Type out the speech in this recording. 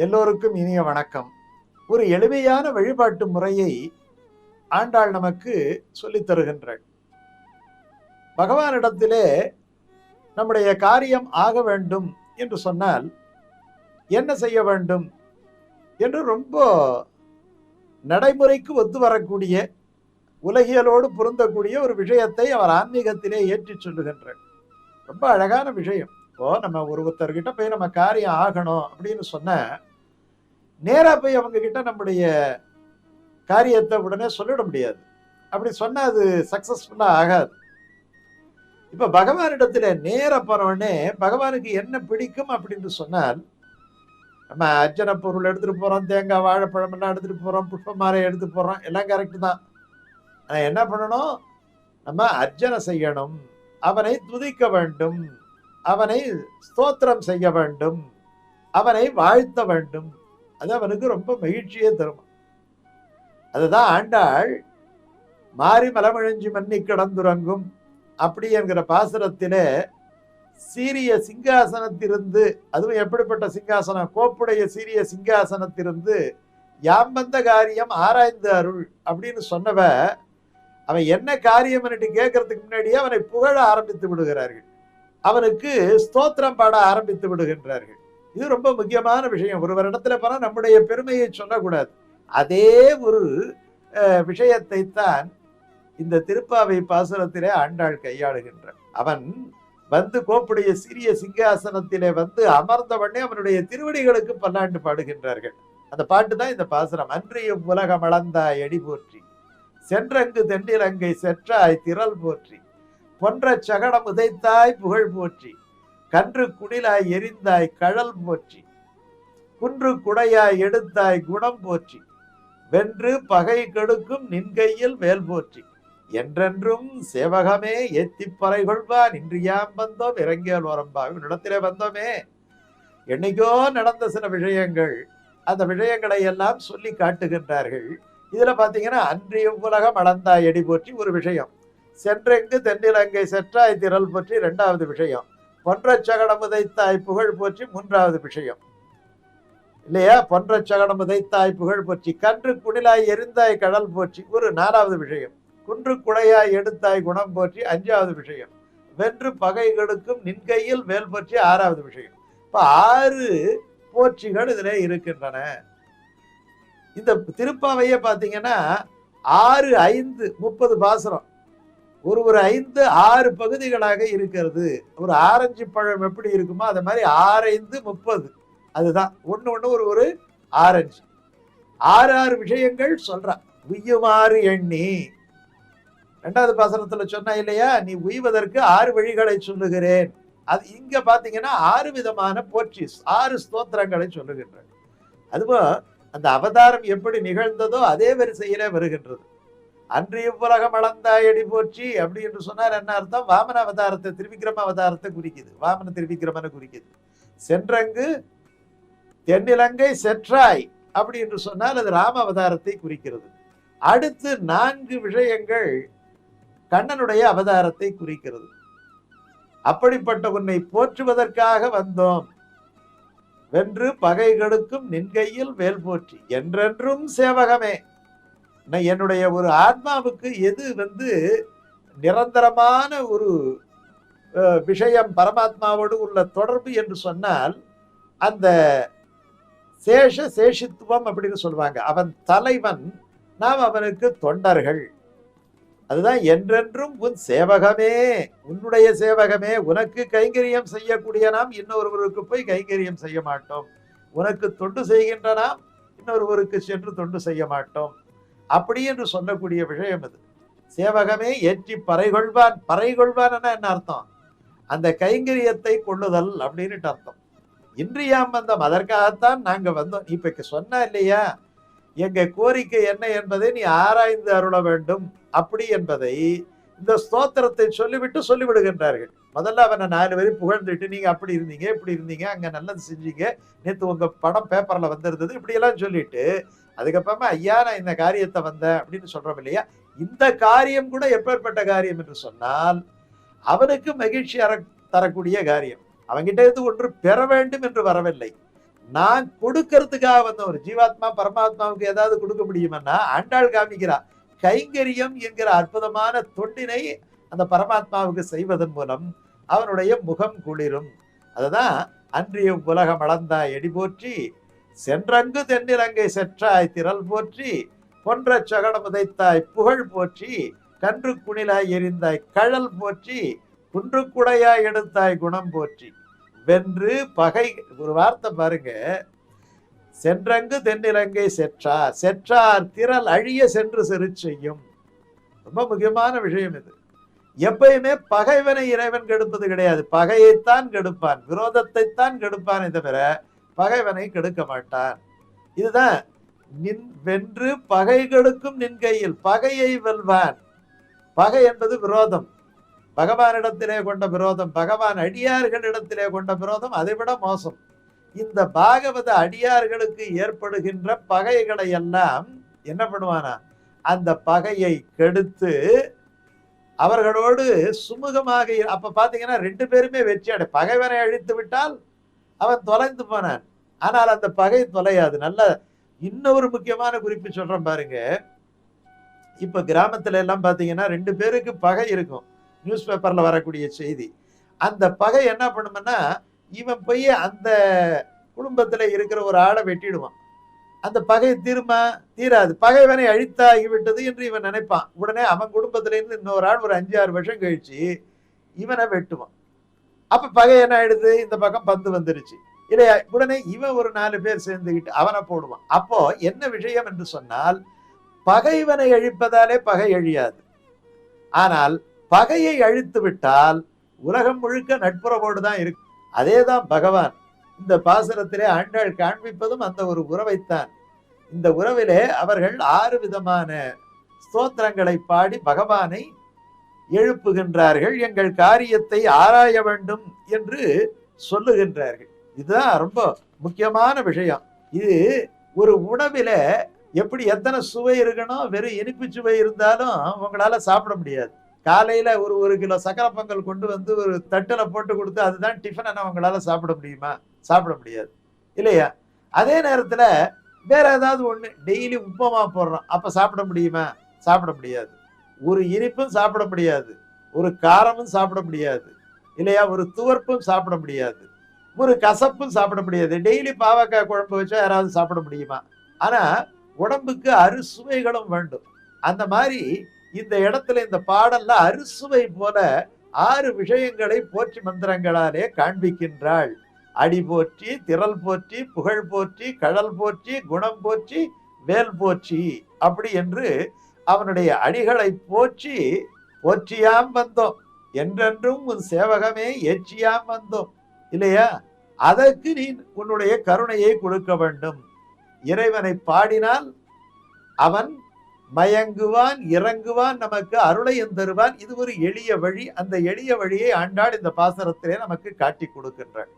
எல்லோருக்கும் இனிய வணக்கம். ஒரு எளிமையான வழிபாட்டு முறையை ஆண்டாள் நமக்கு சொல்லித் தருகின்றாள். பகவானிடத்திலே நம்முடைய காரியம் ஆக வேண்டும் என்று சொன்னால் என்ன செய்ய வேண்டும் என்று ரொம்ப நடைமுறைக்கு ஒத்து வரக்கூடிய உலகியலோடு பொருந்தக்கூடிய ஒரு விஷயத்தை அவர் ஆன்மீகத்திலே ஏற்றி சொல்லுகின்றார். ரொம்ப அழகான விஷயம். இப்போ நம்ம ஒரு ஒருத்தர்கிட்ட போய் நம்ம காரியம் ஆகணும் அப்படின்னு சொன்ன நேராக போய் அவங்க கிட்ட நம்முடைய காரியத்தை உடனே சொல்லிட முடியாது. அப்படி சொன்னால் அது சக்ஸஸ்ஃபுல்லாக ஆகாது. இப்போ பகவானிடத்தில் நேராக போனவொடனே பகவானுக்கு என்ன பிடிக்கும் அப்படின்னு சொன்னால் நம்ம அர்ச்சனை பொருள் எடுத்துகிட்டு போகிறோம் தேங்காய் வாழைப்பழம் எல்லாம் போகிறோம் போறோம் புஷ்ப மாலை எடுத்து போகிறோம் எல்லாம் கரெக்டு தான். ஆனால் என்ன பண்ணணும்? நம்ம அர்ச்சனை செய்யணும். அவனை துதிக்க வேண்டும். அவனை ஸ்தோத்திரம் செய்ய வேண்டும். அவனை வாழ்த்த வேண்டும். அது அவனுக்கு ரொம்ப மகிழ்ச்சியே தரும். அதுதான் ஆண்டாள் மாறி மலமழிஞ்சி மன்னி கிடந்துறங்கும். அப்படி என்கிற பாசுரத்திலே சீரிய சிங்காசனத்திலிருந்து அதுவும் எப்படிப்பட்ட சிங்காசனம்? கோப்புடைய சீரிய சிங்காசனத்திலிருந்து யாம்பந்த காரியம் ஆராய்ந்து அருள் அப்படின்னு சொன்னவ அவன் என்ன காரியம் கேட்கறதுக்கு முன்னாடியே அவனை புகழ ஆரம்பித்து விடுகிறார்கள். அவனுக்கு ஸ்தோத்திரம் பாட ஆரம்பித்து விடுகின்றார்கள். இது ரொம்ப முக்கியமான விஷயம். ஒரு இடத்துல போனா நம்முடைய பெருமையை சொல்லக்கூடாது. அதே ஒரு விஷயத்தை தான் இந்த திருப்பாவை பாசுரத்திலே ஆண்டாள் கையாளுகின்ற அவன் வந்து கோப்புடைய சிறிய சிங்காசனத்திலே வந்து அமர்ந்தவனே அவனுடைய திருவடிகளுக்கு பல்லாண்டு பாடுகின்றார்கள். அந்த பாட்டு தான் இந்த பாசுரம். அன்றியும் உலகம் அளந்தாய் அடி போற்றி. சென்றங்கு தென்னிலங்கை செற்றாய் திரள் போற்றி. பொன்ற சகடம் உதைத்தாய் புகழ் போற்றி. கன்று குடிலாய் எரிந்தாய் கழல் போற்றி. குன்று குடையாய் எடுத்தாய் குணம் போற்றி. வென்று பகை கெடுக்கும் நின்கையில் வேல் போற்றி. என்றென்றும் சேவகமே எத்தி பறை கொள்வான் இன்றியாம் வந்தோம் இறங்கியல் வரம்பா இடத்திலே வந்தோமே. என்னைக்கோ நடந்த சில விஷயங்கள் அந்த விஷயங்களை எல்லாம் சொல்லி காட்டுகின்றார்கள். இதில் பார்த்தீங்கன்னா அன்றிய உலகம் அளந்தாய் எடி போற்றி ஒரு விஷயம். சென்றெங்கு தென்னிலங்கை செற்றாய் திரள் பற்றி ரெண்டாவது விஷயம். பொன்ற சகடம் உதைத்தாய் புகழ் போற்றி மூன்றாவது விஷயம். இல்லையா? பொன்ற சகடம் உதைத்தாய் புகழ் போற்றி. கன்று குடிலாய் எரிந்தாய் கடல் போற்றி. ஒரு நாலாவது விஷயம். குன்று குடையாய் எடுத்தாய் குணம் போற்றி. அஞ்சாவது விஷயம். வென்று பகைகளுக்கும் நின்கையில் வேல் போற்றி. ஆறாவது விஷயம். இப்ப ஆறு போற்றிகள் இதில் இருக்கின்றன. இந்த திருப்பாவைய பார்த்தீங்கன்னா ஆறு ஐந்து முப்பது பாசுரம். ஒரு ஒரு ஐந்து ஆறு பகுதிகளாக இருக்கிறது. ஒரு ஆரஞ்சு பழம் எப்படி இருக்குமோ அது மாதிரி ஆரைந்து முப்பது. அதுதான். ஒன்று ஒன்று ஒரு ஒரு ஆரஞ்சு. ஆறு ஆறு விஷயங்கள் சொல்கிறான் உய்யுமாறு எண்ணி. ரெண்டாவது பாசனத்தில் சொன்னா இல்லையா? நீ உய்வதற்கு ஆறு வழிகளை சொல்லுகிறேன். அது இங்கே பார்த்தீங்கன்னா ஆறு விதமான போற்றி ஆறு ஸ்தோத்திரங்களை சொல்லுகின்றன அதுவும் அந்த அவதாரம் எப்படி நிகழ்ந்ததோ அதே வரிசையிலே வருகின்றது. அன்று இவ்வுலகம் அளந்தாயடி போற்றி அப்படி என்று சொன்னார். என்ன அர்த்தம்? வாமன அவதாரத்தை திருவிக்கிரம அவதாரத்தை குறிக்குது. வாமன திருவிக்கிரமனை குறிக்குது. சென்றங்கு தென்னிலங்கை செற்றாய் அப்படி என்று சொன்னால் அது ராம அவதாரத்தை குறிக்கிறது. அடுத்து நான்கு விஷயங்கள் கண்ணனுடைய அவதாரத்தை குறிக்கிறது. அப்படிப்பட்ட உன்னை போற்றுவதற்காக வந்தோம். வென்று பகைகளுக்கும் நின்கையில் வேல் போற்றி. என்றென்றும் சேவகமே. என்னுடைய ஒரு ஆத்மாவுக்கு எது வந்து நிரந்தரமான ஒரு விஷயம் பரமாத்மாவோடு உள்ள தொடர்பு என்று சொன்னால் அந்த சேஷ சேஷித்துவம் அப்படின்னு சொல்லுவாங்க. அவன் தலைவன் நாம் அவனுக்கு தொண்டர்கள். அதுதான் என்றென்றும் உன் சேவகமே உன்னுடைய சேவகமே. உனக்கு கைங்கரியம் செய்யக்கூடிய நாம் இன்னொருவருக்கு போய் கைங்கரியம் செய்ய மாட்டோம். உனக்கு தொண்டு செய்கின்ற நாம் இன்னொருவருக்கு சென்று தொண்டு செய்ய மாட்டோம். அப்படி என்று சொல்லக்கூடிய விஷயம் இது. சேவகமே ஏற்றி பறைகொள்வான். பறைகொள்வான் என்ன அர்த்தம்? அந்த கைங்கரியத்தை கொள்ளுதல் அப்படின்னுட்டு அர்த்தம். இன்றியாம் வந்தோம் அதற்காகத்தான் நாங்கள் வந்தோம். இப்ப சொன்ன இல்லையா? எங்கள் கோரிக்கை என்ன என்பதை நீ ஆராய்ந்து அருள வேண்டும். அப்படி என்பதை இந்த ஸ்தோத்திரத்தை சொல்லிவிட்டு சொல்லிவிடுகின்றார்கள். முதல்ல அவனை நாலு பேரும் புகழ்ந்துட்டு நீங்க அப்படி இருந்தீங்க இப்படி இருந்தீங்க அங்க நல்லது செஞ்சீங்க. நேற்று உங்க படம் பேப்பர்ல வந்திருந்தது இப்படியெல்லாம் சொல்லிட்டு அதுக்கப்புறமா ஐயா நான் இந்த காரியத்தை வந்தேன் அப்படின்னு சொல்றோம் இல்லையா? இந்த காரியம் கூட எப்பேற்பட்ட காரியம் என்று சொன்னால் அவனுக்கு மகிழ்ச்சி அற தரக்கூடிய காரியம். அவங்கிட்ட இருந்து ஒன்று பெற வேண்டும் என்று வரவில்லை. நான் கொடுக்கறதுக்காக வந்த ஒரு ஜீவாத்மா பரமாத்மாவுக்கு ஏதாவது கொடுக்க முடியுமன்னா ஆண்டாள் காமிக்கிறான் கைங்கரியம் என்கிற அற்புதமான தொண்டினை அந்த பரமாத்மாவுக்கு செய்வதன் மூலம் அவனுடைய முகம் குளிரும். அதுதான் அன்றிய உலகம் அளந்தாய் எடி போற்றி சென்றங்கு தென்னிலங்கை செற்றாய் திரள் போற்றி பொன்ற சகடம் உதைத்தாய் புகழ் போற்றி கன்று குணிலாய் எரிந்தாய் கழல் போற்றி குன்றுக்குடையாய் எடுத்தாய் குணம் போற்றி. வென்று பகை ஒரு வார்த்தை பாருங்க சென்றங்கு தென்னிலங்கை செற்றார் செற்றார் திரள் அழிய சென்று செரு செய்யும் ரொம்ப முக்கியமான விஷயம் இது. எப்பயுமே பகைவனை இறைவன் கெடுப்பது கிடையாது. பகையைத்தான் கெடுப்பான். விரோதத்தைத்தான் கெடுப்பானே தவிர பகைவனை கெடுக்க மாட்டான். இதுதான் நின் வென்று பகை கெடுக்கும் நின் கையில் பகையை வெல்வான். பகை என்பது விரோதம். பகவானிடத்திலே கொண்ட விரோதம் பகவான் அடியார்களிடத்திலே கொண்ட விரோதம் அதைவிட மோசம். இந்த பாகவத அடியார்களுக்கு ஏற்படுகின்ற பகைகளை எல்லாம் என்ன பண்ணுவானா? அந்த பகையை கெடுத்து அவர்களோடு சுமூகமாக இரு- அப்ப பாத்தீங்கன்னா ரெண்டு பேருமே வெற்றி அடை பகைவனை அழித்து விட்டால் அவன் தொலைந்து போனான். ஆனால் அந்த பகை தொலையாது. நல்ல இன்னொரு முக்கியமான குறிப்பு சொல்றேன் பாருங்க. இப்ப கிராமத்துல எல்லாம் பாத்தீங்கன்னா ரெண்டு பேருக்கு பகை இருக்கும். நியூஸ் பேப்பர்ல வரக்கூடிய செய்தி. அந்த பகை என்ன பண்ணும்னா இவன் போய் அந்த குடும்பத்தில் இருக்கிற ஒரு ஆளை வெட்டிடுவான். அந்த பகை தீருமா? தீராது. பகைவனை அழித்தாகி விட்டது என்று இவன் நினைப்பான். உடனே அவன் குடும்பத்திலேருந்து இன்னொரு ஆள் ஒரு அஞ்சு ஆறு வருஷம் கழிச்சு இவனை வெட்டுவான். அப்போ பகை என்ன ஆயிடுது? இந்த பக்கம் பந்து வந்துருச்சு. இல்லையா உடனே இவன் ஒரு நாலு பேர் சேர்ந்துக்கிட்டு அவனை போடுவான். அப்போ என்ன விஷயம் என்று சொன்னால் பகைவனை அழிப்பதாலே பகை அழியாது. ஆனால் பகையை அழித்து விட்டால் உலகம் முழுக்க நட்புறவோடு தான் இருக்கு. அதே தான் பகவான். இந்த பாசுரத்திலே ஆண்டாள் காண்பிப்பதும் அந்த ஒரு உறவைத்தான். இந்த உறவிலே அவர்கள் ஆறு விதமான ஸ்தோத்திரங்களை பாடி பகவானை எழுப்புகின்றார்கள். எங்கள் காரியத்தை ஆராய வேண்டும் என்று சொல்லுகின்றார்கள். இதுதான் ரொம்ப முக்கியமான விஷயம். இது ஒரு உணவில எப்படி எத்தனை சுவை இருக்கணும் வெறும் இனிப்பு சுவை இருந்தாலும் உங்களால சாப்பிட முடியாது. காலையில ஒரு ஒரு கிலோ சக்கரை பொங்கல் கொண்டு வந்து ஒரு தட்டில் போட்டு கொடுத்து அதுதான் டிஃபன் உங்களால் சாப்பிட முடியுமா? சாப்பிட முடியாது. இல்லையா? அதே நேரத்தில் வேற ஏதாவது ஒன்று டெய்லி உப்புமா போடுறோம். அப்போ சாப்பிட முடியுமா? சாப்பிட முடியாது. ஒரு இனிப்பும் சாப்பிட முடியாது. ஒரு காரமும் சாப்பிட முடியாது. இல்லையா? ஒரு துவர்ப்பும் சாப்பிட முடியாது. ஒரு கசப்பும் சாப்பிட முடியாது. டெய்லி பாவக்காய் குழம்பு வச்சா யாராவது சாப்பிட முடியுமா? ஆனால் உடம்புக்கு அறுசுவைகளும் வேண்டும். அந்த மாதிரி இந்த இடத்துல இந்த பாடல்ல அறுசுவை போல ஆறு விஷயங்களை போற்றி மந்திரங்களாலே காண்பிக்கின்றாள். அடி போற்றி திரள் போற்றி புகழ் போற்றி கடல் போற்றி குணம் போற்றி வேல் போற்றி அப்படி என்று அவனுடைய அடிகளை போற்றி போற்றியாம் வந்தோம். என்றென்றும் உன் சேவகமே ஏற்றியாம் வந்தோம். இல்லையா? அதற்கு நீ உன்னுடைய கருணையை கொடுக்க வேண்டும். இறைவனை பாடினால் அவன் மயங்குவான் இறங்குவான் நமக்கு அருளையும் தருவான். இது ஒரு எளிய வழி. அந்த எளிய வழியை ஆண்டாள் இந்த பாசரத்திலே நமக்கு காட்டி கொடுக்கின்றான்